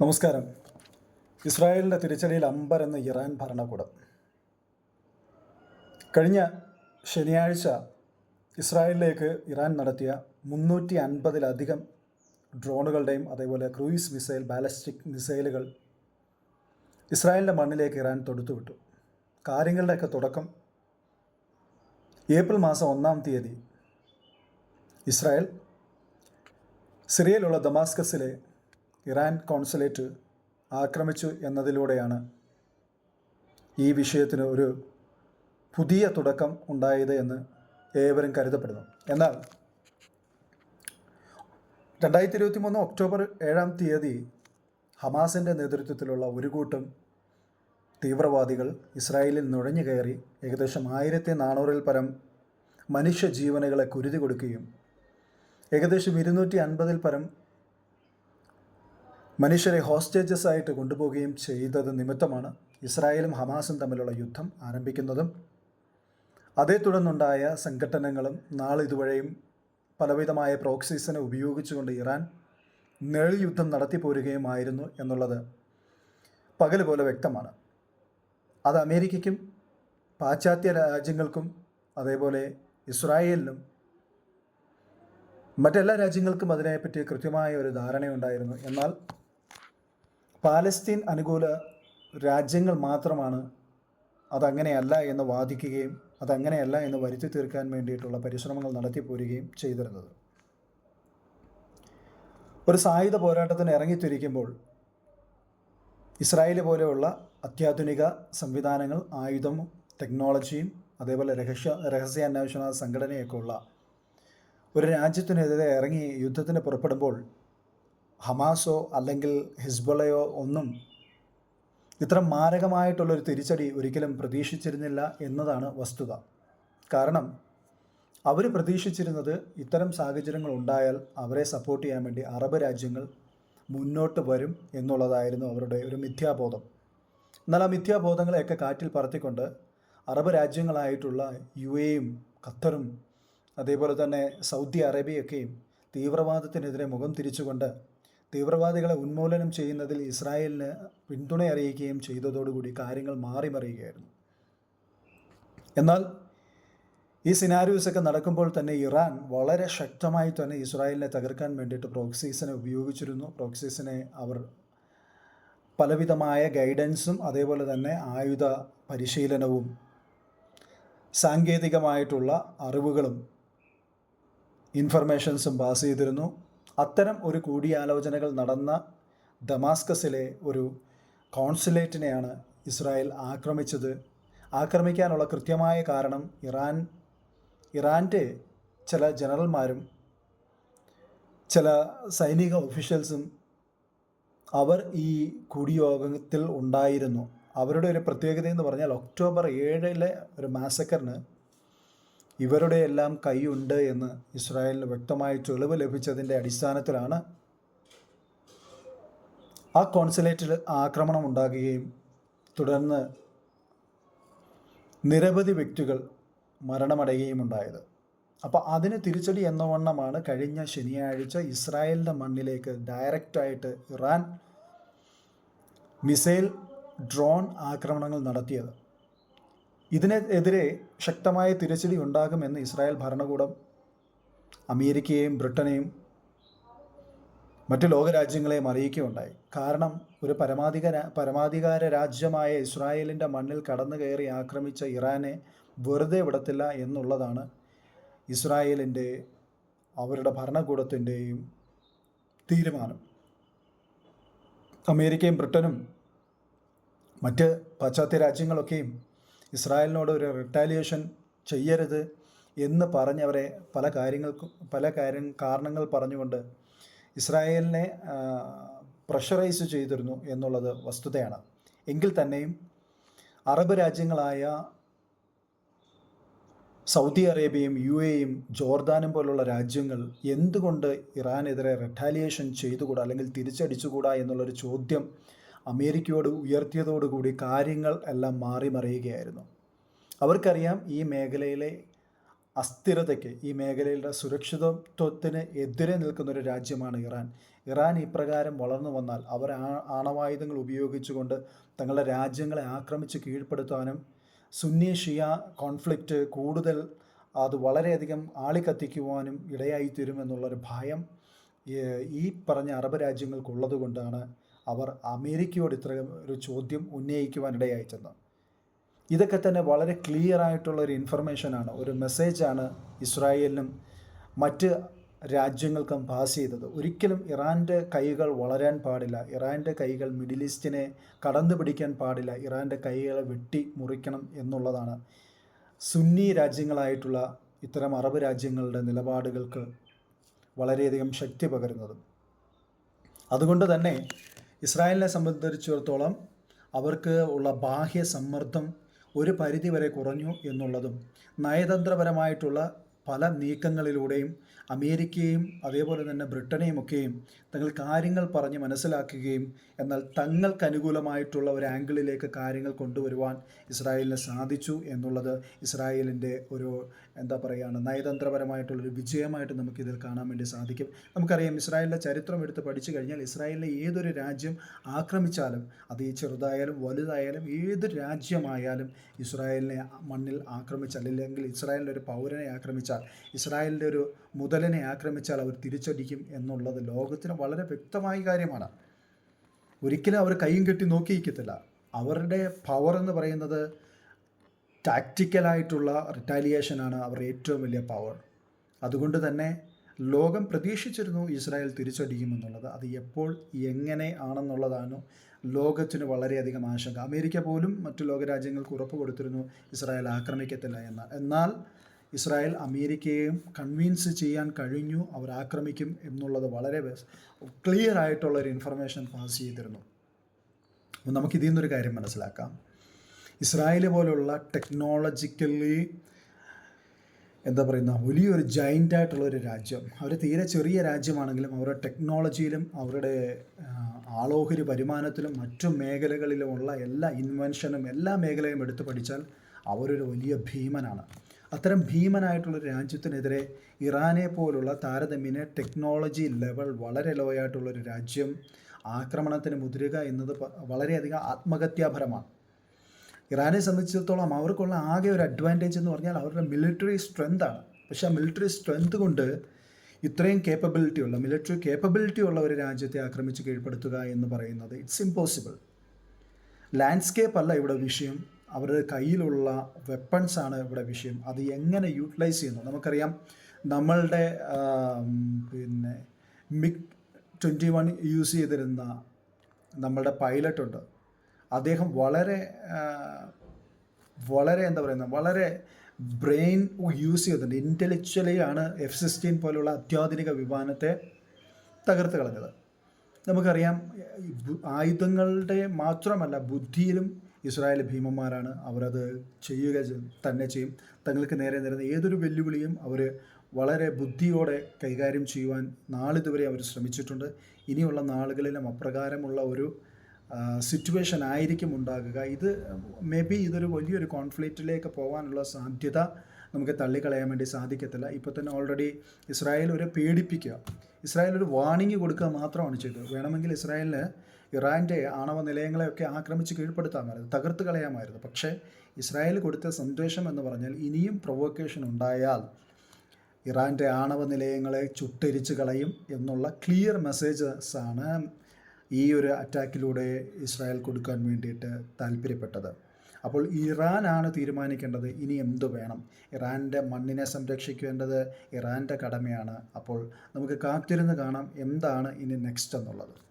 നമസ്കാരം. ഇസ്രായേലിന്റെ തിരിച്ചടിയിൽ എന്ന ഇറാൻ ഭരണകൂടം. കഴിഞ്ഞ ശനിയാഴ്ച ഇസ്രായേലിലേക്ക് ഇറാൻ നടത്തിയ മുന്നൂറ്റി അൻപതിലധികം ഡ്രോണുകളുടെയും അതേപോലെ ക്രൂയിസ് മിസൈൽ ബാലസ്റ്റിക് മിസൈലുകൾ ഇസ്രായേലിന്റെ മണ്ണിലേക്ക് ഇറാൻ തൊടുത്തുവിട്ടു. കാര്യങ്ങളുടെയൊക്കെ തുടക്കം ഏപ്രിൽ മാസം ഒന്നാം തീയതി ഇസ്രായേൽ സിറിയയിലുള്ള ദമാസ്കസിലെ ഇറാൻ കോൺസുലേറ്റ് ആക്രമിച്ചു എന്നതിലൂടെയാണ് ഈ വിഷയത്തിന് ഒരു പുതിയ തുടക്കം ഉണ്ടായത് എന്ന് ഏവരും കരുതപ്പെടുന്നു. എന്നാൽ രണ്ടായിരത്തി ഇരുപത്തി മൂന്ന് ഒക്ടോബർ ഏഴാം തീയതി ഹമാസിന്റെ നേതൃത്വത്തിലുള്ള ഒരു കൂട്ടം തീവ്രവാദികൾ ഇസ്രായേലിൽ നുഴഞ്ഞു കയറി ഏകദേശം ആയിരത്തി നാനൂറിൽ പരം മനുഷ്യജീവനുകളെ കുരുതി കൊടുക്കുകയും ഏകദേശം ഇരുന്നൂറ്റി അൻപതിൽ പരം മനുഷ്യരെ ഹോസ്റ്റേജസ് ആയിട്ട് കൊണ്ടുപോവുകയും ചെയ്തത് നിമിത്തമാണ് ഇസ്രായേലും ഹമാസും തമ്മിലുള്ള യുദ്ധം ആരംഭിക്കുന്നതും. അതേ തുടർന്നുണ്ടായ സംഘടനകളും നാളിതുവരെയും പലവിധമായ പ്രോക്സീസിനെ ഉപയോഗിച്ചുകൊണ്ട് ഇറാൻ നിഴൽ യുദ്ധം നടത്തിപ്പോരുകയുമായിരുന്നു എന്നുള്ളത് പകൽ പോലെ വ്യക്തമാണ്. അത് അമേരിക്കയ്ക്കും പാശ്ചാത്യ രാജ്യങ്ങൾക്കും അതേപോലെ ഇസ്രായേലിനും മറ്റെല്ലാ രാജ്യങ്ങൾക്കും അതിനെപ്പറ്റി കൃത്യമായ ഒരു ധാരണയുണ്ടായിരുന്നു. എന്നാൽ പാലസ്തീൻ അനുകൂല രാജ്യങ്ങൾ മാത്രമാണ് അതങ്ങനെയല്ല എന്ന് വാദിക്കുകയും അതങ്ങനെയല്ല എന്ന് വരുത്തി തീർക്കാൻ വേണ്ടിയിട്ടുള്ള പരിശ്രമങ്ങൾ നടത്തി പോരുകയും ചെയ്തിരുന്നത്. ഒരു സായുധ പോരാട്ടത്തിന് ഇറങ്ങിത്തിരിക്കുമ്പോൾ ഇസ്രായേൽ പോലെയുള്ള അത്യാധുനിക സംവിധാനങ്ങൾ ആയുധം ടെക്നോളജിയും അതേപോലെ രഹസ്യ രഹസ്യാന്വേഷണ സംഘടനയൊക്കെ ഉള്ള ഒരു രാജ്യത്തിനെതിരെ ഇറങ്ങി യുദ്ധത്തിന് പുറപ്പെടുമ്പോൾ ഹമാസോ അല്ലെങ്കിൽ ഹിസ്ബുളയോ ഒന്നും ഇത്ര മാരകമായിട്ടുള്ളൊരു തിരിച്ചടി ഒരിക്കലും പ്രതീക്ഷിച്ചിരുന്നില്ല എന്നതാണ് വസ്തുത. കാരണം അവർ പ്രതീക്ഷിച്ചിരുന്നത് ഇത്തരം സാഹചര്യങ്ങൾ ഉണ്ടായാൽ അവരെ സപ്പോർട്ട് ചെയ്യാൻ വേണ്ടി അറബ് രാജ്യങ്ങൾ മുന്നോട്ട് വരും എന്നുള്ളതായിരുന്നു അവരുടെ ഒരു മിഥ്യാബോധം. എന്നാൽ ആ മിഥ്യാബോധങ്ങളെയൊക്കെ കാറ്റിൽ പറത്തിക്കൊണ്ട് അറബ് രാജ്യങ്ങളായിട്ടുള്ള യു എയും ഖത്തറും അതേപോലെ തന്നെ സൗദി അറേബ്യയൊക്കെയും തീവ്രവാദത്തിനെതിരെ മുഖം തിരിച്ചുകൊണ്ട് തീവ്രവാദികളെ ഉന്മൂലനം ചെയ്യുന്നതിൽ ഇസ്രായേലിന് പിന്തുണ അറിയിക്കുകയും ചെയ്തതോടുകൂടി കാര്യങ്ങൾ മാറിമറിയുകയായിരുന്നു എന്നാൽ ഈ സിനാരിയോസ് ഒക്കെ നടക്കുമ്പോൾ തന്നെ ഇറാൻ വളരെ ശക്തമായി തന്നെ ഇസ്രായേലിനെ തകർക്കാൻ വേണ്ടിയിട്ട് പ്രോക്സീസിനെ ഉപയോഗിച്ചിരുന്നു. പ്രോക്സീസിനെ അവർ പലവിധമായ ഗൈഡൻസും അതേപോലെ തന്നെ ആയുധ പരിശീലനവും സാങ്കേതികമായിട്ടുള്ള അറിവുകളും ഇൻഫർമേഷൻസും പാസ് ചെയ്തിരുന്നു. അത്തരം ഒരു കൂടിയാലോചനകൾ നടന്ന ദമാസ്കസിലെ ഒരു കോൺസുലേറ്റിനെയാണ് ഇസ്രായേൽ ആക്രമിച്ചത്. ആക്രമിക്കാനുള്ള കൃത്യമായ കാരണം ഇറാൻ ഇറാന്റെ ചില ജനറൽമാരും ചില സൈനിക ഒഫീഷ്യൽസും അവർ ഈ കൂടിയോഗത്തിൽ ഉണ്ടായിരുന്നു. അവരുടെ ഒരു പ്രത്യേകത എന്ന് പറഞ്ഞാൽ ഒക്ടോബർ ഏഴിലെ ഒരു മാസക്കറിന് ഇവരുടെ എല്ലാം കൈയുണ്ട് എന്ന് ഇസ്രായേലിന് വ്യക്തമായ തെളിവ് ലഭിച്ചതിന്റെ അടിസ്ഥാനത്തിലാണ് ആ കോൺസുലേറ്റിൽ ആക്രമണം ഉണ്ടാകുകയും തുടർന്ന് നിരവധി വ്യക്തികൾ മരണമടയുകയും ഉണ്ടായത്. അപ്പോൾ അതിന് തിരിച്ചടി എന്ന എന്നവണ്ണമാണ് കഴിഞ്ഞ ശനിയാഴ്ച ഇസ്രായേലിന്റെ മണ്ണിലേക്ക് ഡയറക്റ്റായിട്ട് ഇറാൻ മിസൈൽ ഡ്രോൺ ആക്രമണങ്ങൾ നടത്തിയത്. ഇതിനെതിരെ ശക്തമായ തിരച്ചടി ഉണ്ടാകുമെന്ന് ഇസ്രായേൽ ഭരണകൂടം അമേരിക്കയെയും ബ്രിട്ടനെയും മറ്റ് ലോകരാജ്യങ്ങളെയും അറിയിക്കുകയുണ്ടായി. കാരണം ഒരു പരമാധികാര പരമാധികാര രാജ്യമായ ഇസ്രായേലിന്റെ മണ്ണിൽ കടന്നു കയറി ആക്രമിച്ച ഇറാനെ വെറുതെ വിടത്തില്ല എന്നുള്ളതാണ് ഇസ്രായേലിന്റെ അവരുടെ ഭരണകൂടത്തിന്റെയും തീരുമാനം. അമേരിക്കയും ബ്രിട്ടനും മറ്റ് പാശ്ചാത്യ രാജ്യങ്ങളൊക്കെയും ഇസ്രായേലിനോട് ഒരു റിട്ടാലിയേഷൻ ചെയ്യരുത് എന്ന് പറഞ്ഞവരെ പല കാര്യങ്ങൾക്കും പല കാര്യം കാരണങ്ങൾ പറഞ്ഞുകൊണ്ട് ഇസ്രായേലിനെ പ്രഷറൈസ് ചെയ്തിരുന്നു എന്നുള്ളത് വസ്തുതയാണ്. എങ്കിൽ തന്നെയും അറബ് രാജ്യങ്ങളായ സൗദി അറേബ്യയും യു എയും ജോർദാനും പോലുള്ള രാജ്യങ്ങൾ എന്തുകൊണ്ട് ഇറാനെതിരെ റിട്ടാലിയേഷൻ ചെയ്തുകൂടാ അല്ലെങ്കിൽ തിരിച്ചടിച്ചുകൂടാ എന്നുള്ളൊരു ചോദ്യം അമേരിക്കയോട് ഉയർത്തിയതോടുകൂടി കാര്യങ്ങൾ എല്ലാം മാറി മറിയുകയായിരുന്നു. അവർക്കറിയാം ഈ മേഖലയിലെ അസ്ഥിരതയ്ക്ക് ഈ മേഖലയിലെ സുരക്ഷിതത്വത്തിന് എതിരെ നിൽക്കുന്ന ഒരു രാജ്യമാണ് ഇറാൻ. ഇറാൻ ഇപ്രകാരം വളർന്നു വന്നാൽ അവർ ആണവായുധങ്ങൾ ഉപയോഗിച്ചുകൊണ്ട് തങ്ങളുടെ രാജ്യങ്ങളെ ആക്രമിച്ച് കീഴ്പ്പെടുത്താനും സുന്നി ഷിയ കോൺഫ്ലിക്റ്റ് കൂടുതൽ അത് വളരെയധികം ആളിക്കത്തിക്കുവാനും ഇടയായിത്തീരുമെന്നുള്ളൊരു ഭയം ഈ പറഞ്ഞ അറബ് രാജ്യങ്ങൾക്കുള്ളത് കൊണ്ടാണ് അവർ അമേരിക്കയോട് ഇത്ര ഒരു ചോദ്യം ഉന്നയിക്കുവാനിടയായി ചെന്നു. ഇതൊക്കെ തന്നെ വളരെ ക്ലിയർ ആയിട്ടുള്ള ഒരു ഇൻഫർമേഷനാണ് ഒരു മെസ്സേജാണ് ഇസ്രായേലിനും മറ്റ് രാജ്യങ്ങൾക്കും പാസ് ചെയ്തത്. ഒരിക്കലും ഇറാന്റെ കൈകൾ വളരാൻ പാടില്ല. ഇറാന്റെ കൈകൾ മിഡിൽ ഈസ്റ്റിനെ കടന്നു പിടിക്കാൻ പാടില്ല. ഇറാന്റെ കൈകളെ വെട്ടി മുറിക്കണം എന്നുള്ളതാണ് സുന്നി രാജ്യങ്ങളായിട്ടുള്ള ഇത്തരം അറബ് രാജ്യങ്ങളുടെ നിലപാടുകൾക്ക് വളരെയധികം ശക്തി പകരുന്നത്. അതുകൊണ്ട് തന്നെ ഇസ്രായേലിനെ സംബന്ധിച്ചിടത്തോളം അവർക്ക് ഉള്ള ബാഹ്യ സമ്മർദ്ദം ഒരു പരിധിവരെ കുറഞ്ഞു എന്നുള്ളതും നയതന്ത്രപരമായിട്ടുള്ള പല നീക്കങ്ങളിലൂടെയും അമേരിക്കയും അതേപോലെ തന്നെ ബ്രിട്ടനെയും ഒക്കെയും തങ്ങൾ കാര്യങ്ങൾ പറഞ്ഞ് മനസ്സിലാക്കുകയും എന്നാൽ തങ്ങൾക്ക് അനുകൂലമായിട്ടുള്ള ഒരു ആംഗിളിലേക്ക് കാര്യങ്ങൾ കൊണ്ടുവരുവാൻ ഇസ്രായേലിന് സാധിച്ചു എന്നുള്ളത് ഇസ്രായേലിന്റെ ഒരു എന്താ പറയുകയാണ് നയതന്ത്രപരമായിട്ടുള്ളൊരു വിജയമായിട്ട് നമുക്കിതിൽ കാണാൻ വേണ്ടി സാധിക്കും. നമുക്കറിയാം ഇസ്രായേലിന്റെ ചരിത്രം എടുത്ത് പഠിച്ചു കഴിഞ്ഞാൽ ഇസ്രായേലിനെ ഏതൊരു രാജ്യം ആക്രമിച്ചാലും അത് ഈ ചെറുതായാലും വലുതായാലും ഏത് രാജ്യമായാലും ഇസ്രായേലിനെ മണ്ണിൽ ആക്രമിച്ചാൽ അല്ലെങ്കിൽ ഇസ്രായേലിന്റെ ഒരു പൗരനെ ആക്രമിച്ചാൽ ഇസ്രായേലിന്റെ ഒരു മുതലിനെ ആക്രമിച്ചാൽ അവർ തിരിച്ചടിക്കും എന്നുള്ളത് ലോകത്തിന് വളരെ വ്യക്തമായ കാര്യമാണ്. ഒരിക്കലും അവർ കൈയും കെട്ടി നോക്കിയിരിക്കത്തില്ല. അവരുടെ പവർ എന്ന് പറയുന്നത് ടാക്റ്റിക്കലായിട്ടുള്ള റിറ്റാലിയേഷനാണ് അവരുടെ ഏറ്റവും വലിയ പവർ അതുകൊണ്ട് തന്നെ ലോകം പ്രതീക്ഷിച്ചിരുന്നു ഇസ്രായേൽ തിരിച്ചടിക്കുമെന്നുള്ളത് അത് എപ്പോൾ എങ്ങനെ ആണെന്നുള്ളതാണ് ലോകത്തിന് വളരെയധികം ആശങ്ക. അമേരിക്ക പോലും മറ്റു ലോകരാജ്യങ്ങൾക്ക് ഉറപ്പ് കൊടുത്തിരുന്നു ഇസ്രായേൽ ആക്രമിക്കത്തില്ല എന്ന്. എന്നാൽ ഇസ്രായേൽ അമേരിക്കയെയും കൺവിൻസ് ചെയ്യാൻ കഴിഞ്ഞു അവർ ആക്രമിക്കും എന്നുള്ളത് വളരെ ക്ലിയർ ആയിട്ടുള്ള ഒരു ഇൻഫർമേഷൻ പാസ് ചെയ്തിരുന്നു. അപ്പോൾ നമുക്ക് ഇതിൽ നിന്നൊരു കാര്യം മനസ്സിലാക്കാം. ഇസ്രായേൽ പോലുള്ള ടെക്നോളജിക്കലി എന്താ പറയുന്ന വലിയൊരു ജൈന്റ് ആയിട്ടുള്ള ഒരു രാജ്യം അവർ തീരെ ചെറിയ രാജ്യമാണെങ്കിലും അവരുടെ ടെക്നോളജിയിലും അവരുടെ ആളോഹരി വരുമാനത്തിലും മറ്റു മേഖലകളിലുമുള്ള എല്ലാ ഇൻവെൻഷനും എല്ലാ മേഖലയും എടുത്തു പഠിച്ചാൽ അവരൊരു വലിയ ഭീമനാണ്. അത്തരം ഭീമനായിട്ടുള്ള രാജ്യത്തിനെതിരെ ഇറാനെ പോലുള്ള താരതമ്യേന ടെക്നോളജി ലെവൽ വളരെ ലോ ആയിട്ടുള്ളൊരു രാജ്യം ആക്രമണത്തിന് മുതിരുക എന്നത് വളരെയധികം ആത്മഹത്യാപരമാണ് ഇറാനെ സംബന്ധിച്ചിടത്തോളം അവർക്കുള്ള ആകെ ഒരു അഡ്വാന്റേജ് എന്ന് പറഞ്ഞാൽ അവരുടെ മിലിറ്ററി സ്ട്രെങ്താണ് പക്ഷേ ആ മിലിറ്ററി സ്ട്രെങ്ത് കൊണ്ട് ഇത്രയും കേപ്പബിലിറ്റി ഉള്ള മിലിറ്ററി കേപ്പബിലിറ്റി ഉള്ള ഒരു രാജ്യത്തെ ആക്രമിച്ച് കീഴ്പ്പെടുത്തുക എന്ന് പറയുന്നത് ഇറ്റ്സ് ഇമ്പോസിബിൾ ലാൻഡ്സ്കേപ്പ് അല്ല ഇവിടെ വിഷയം. അവരുടെ കയ്യിലുള്ള വെപ്പൺസ് ആണ് ഇവിടെ വിഷയം. അത് എങ്ങനെ യൂട്ടിലൈസ് ചെയ്യുന്നു? നമുക്കറിയാം നമ്മളുടെ പിന്നെ മിഗ് ട്വന്റി വൺ യൂസ് ചെയ്തിരുന്ന നമ്മളുടെ പൈലറ്റുണ്ട് അദ്ദേഹം വളരെ വളരെ എന്താ പറയുന്നത്? വളരെ ബ്രെയിൻ യൂസ് ചെയ്തിട്ടുണ്ട്. ഇന്റലക്ച്വലി ആണ് എഫ് സിക്സ്റ്റീൻ പോലുള്ള അത്യാധുനിക വിമാനത്തെ തകർത്ത് കളഞ്ഞത്. നമുക്കറിയാം ആയുധങ്ങളുടെ മാത്രമല്ല ബുദ്ധിയിലും ഇസ്രായേൽ ഭീമന്മാരാണ്. അവരത് ചെയ്യുക തന്നെ ചെയ്യും. തങ്ങൾക്ക് നേരെ നേരുന്ന ഏതൊരു വെല്ലുവിളിയും അവർ വളരെ ബുദ്ധിയോടെ കൈകാര്യം ചെയ്യുവാൻ നാളിതുവരെ അവർ ശ്രമിച്ചിട്ടുണ്ട്. ഇനിയുള്ള നാളുകളിലും അപ്രകാരമുള്ള ഒരു സിറ്റുവേഷൻ ആയിരിക്കും ഉണ്ടാകുക. ഇത് മേ ബി ഇതൊരു വലിയൊരു കോൺഫ്ലിക്റ്റിലേക്ക് പോകാനുള്ള സാധ്യത നമുക്ക് തള്ളിക്കളയാൻ വേണ്ടി സാധിക്കത്തില്ല. ഇപ്പോൾ തന്നെ ഓൾറെഡി ഇസ്രായേൽ ഒരു പേടിപ്പിക്കുക. ഇസ്രായേൽ ഒരു വാണിംഗ് കൊടുക്കുക മാത്രമാണ് ചെയ്തത്. വേണമെങ്കിൽ ഇസ്രായേലിന് ഇറാന്റെ ആണവ നിലയങ്ങളെയൊക്കെ ആക്രമിച്ച് കീഴ്പ്പെടുത്താമായിരുന്നു തകർത്ത് കളയാമായിരുന്നു. പക്ഷേ ഇസ്രായേൽ കൊടുത്ത സന്ദേശം എന്ന് പറഞ്ഞാൽ ഇനിയും പ്രൊവോക്കേഷൻ ഉണ്ടായാൽ ഇറാന്റെ ആണവ നിലയങ്ങളെ ചുട്ടരിച്ച് കളയും എന്നുള്ള ക്ലിയർ മെസ്സേജസ് ആണ് ഈ ഒരു അറ്റാക്കിലൂടെ ഇസ്രായേൽ കൊടുക്കാൻ വേണ്ടിയിട്ട് താല്പര്യപ്പെട്ടത്. അപ്പോൾ ഇറാനാണ് തീരുമാനിക്കേണ്ടത് ഇനി എന്തു വേണം? ഇറാന്റെ മണ്ണിനെ സംരക്ഷിക്കേണ്ടത് ഇറാന്റെ കടമയാണ്. അപ്പോൾ നമുക്ക് കാത്തിരുന്ന് കാണാം എന്താണ് ഇനി നെക്സ്റ്റ് എന്നുള്ളത്.